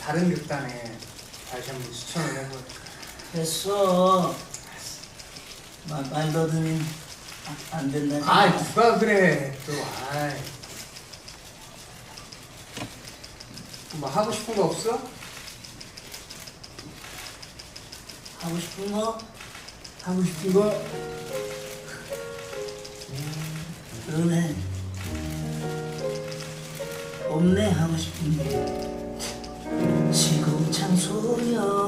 다른 극단에 다시 한번 추천을 해볼까. 됐어. 말, 말 더듬이 안, 안 된다니까. 아 누가 그래 또 아이. 뭐 하고 싶은 거 없어? 하고 싶은 거? 하고 싶은 거? 그러네. 없네 하고 싶은 게. 시궁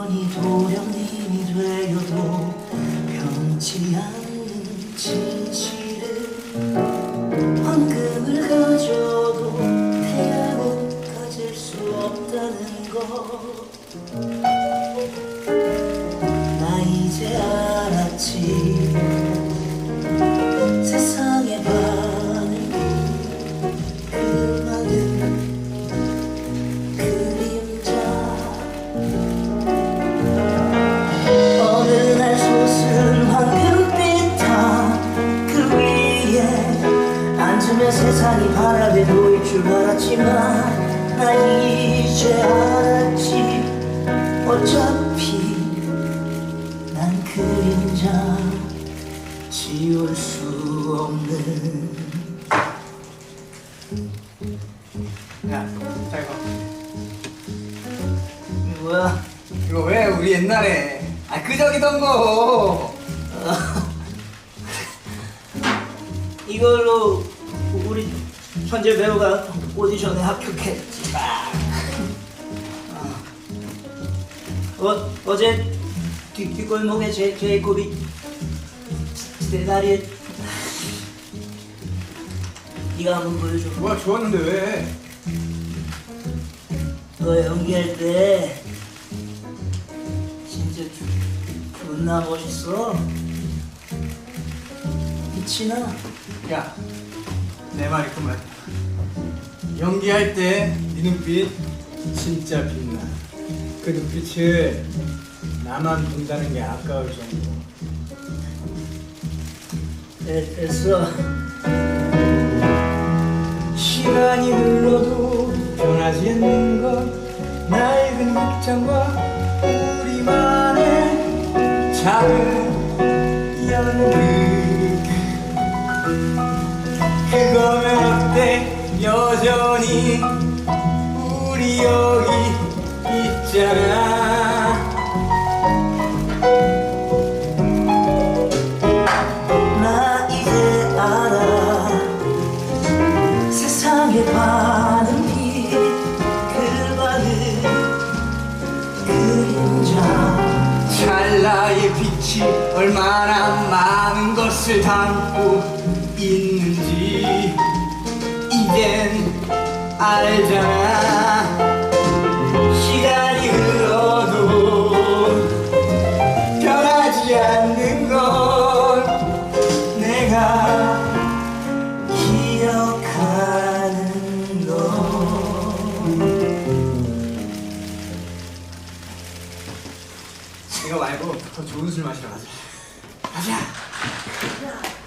앉으면 세상이 바라게 보일 줄 알았지만 나 이제 알았지 어차피 난 그림자 지울 수 없는 야, 자 이거 이게 뭐야? 이거 왜 우리 옛날에 아 그저기던 거. 이걸로 천재 배우가 오디션에 합격했지. 어, 어제 뒤, 뒷골목에 제, 제이콥이 대다리에 네가 한번 보여줘. 뭐야 좋았는데 왜? 너 연기할 때 진짜 존나 멋있어. 빛이 나. 야, 내 말이 그 말이야. 연기할 때 네 눈빛 진짜 빛나. 그 눈빛을 나만 본다는 게 아까울 정도. 네, 됐어. 시간이 흘러도 변하지 않는 것 낡은 극장과 여기 있잖아 나 이제 알아. 세상에 반은 빛그 많은 그림자. 찰나의 빛이 얼마나 많은 것을 담고 있는지 이젠 알잖아 이거 말고 더 좋은 술 마시러 가자. 가자.